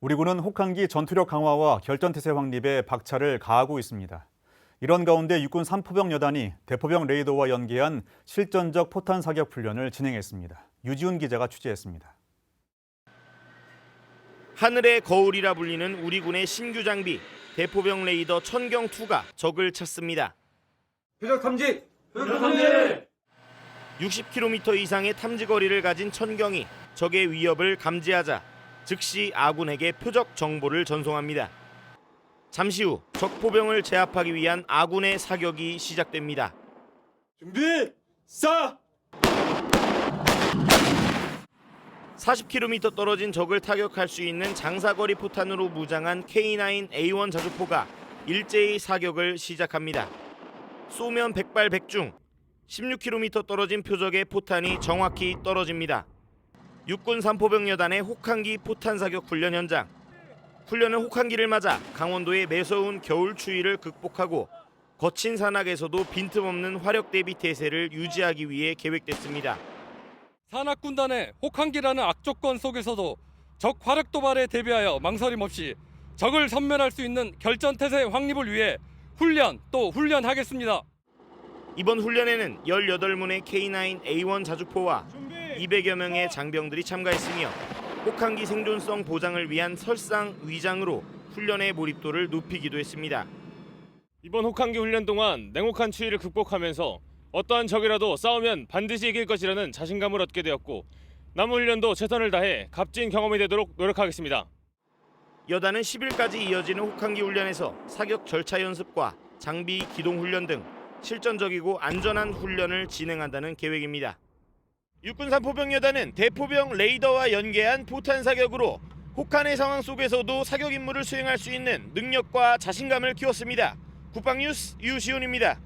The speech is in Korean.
우리 군은 혹한기 전투력 강화와 결전태세 확립에 박차를 가하고 있습니다. 이런 가운데 육군 3포병 여단이 대포병 레이더와 연계한 실전적 포탄 사격 훈련을 진행했습니다. 유지훈 기자가 취재했습니다. 하늘의 거울이라 불리는 우리 군의 신규 장비 대포병 레이더 천경2가 적을 찾습니다. 표적 탐지! 표적 탐지! 60km 이상의 탐지 거리를 가진 천경이 적의 위협을 감지하자 즉시 아군에게 표적 정보를 전송합니다. 잠시 후 적포병을 제압하기 위한 아군의 사격이 시작됩니다. 준비! 쏴! 40km 떨어진 적을 타격할 수 있는 장사거리 포탄으로 무장한 K9A1 자주포가 일제히 사격을 시작합니다. 쏘면 백발백중 16km 떨어진 표적의 포탄이 정확히 떨어집니다. 육군 3포병 여단의 혹한기 포탄 사격 훈련 현장. 훈련은 혹한기를 맞아 강원도의 매서운 겨울 추위를 극복하고 거친 산악에서도 빈틈없는 화력 대비 태세를 유지하기 위해 계획됐습니다. 산악군단의 혹한기라는 악조건 속에서도 적 화력 도발에 대비하여 망설임 없이 적을 섬멸할 수 있는 결전 태세 확립을 위해 훈련 또 훈련하겠습니다. 이번 훈련에는 18문의 K9A1 자주포와 200여 명의 장병들이 참가했으며 혹한기 생존성 보장을 위한 설상 위장으로 훈련의 몰입도를 높이기도 했습니다. 이번 혹한기 훈련 동안 냉혹한 추위를 극복하면서 어떠한 적이라도 싸우면 반드시 이길 것이라는 자신감을 얻게 되었고 남은 훈련도 최선을 다해 값진 경험이 되도록 노력하겠습니다. 여단은 10일까지 이어지는 혹한기 훈련에서 사격 절차 연습과 장비 기동 훈련 등 실전적이고 안전한 훈련을 진행한다는 계획입니다. 육군 3포병 여단은 대포병 레이더와 연계한 포탄 사격으로 혹한의 상황 속에서도 사격 임무를 수행할 수 있는 능력과 자신감을 키웠습니다. 국방뉴스 유시훈입니다.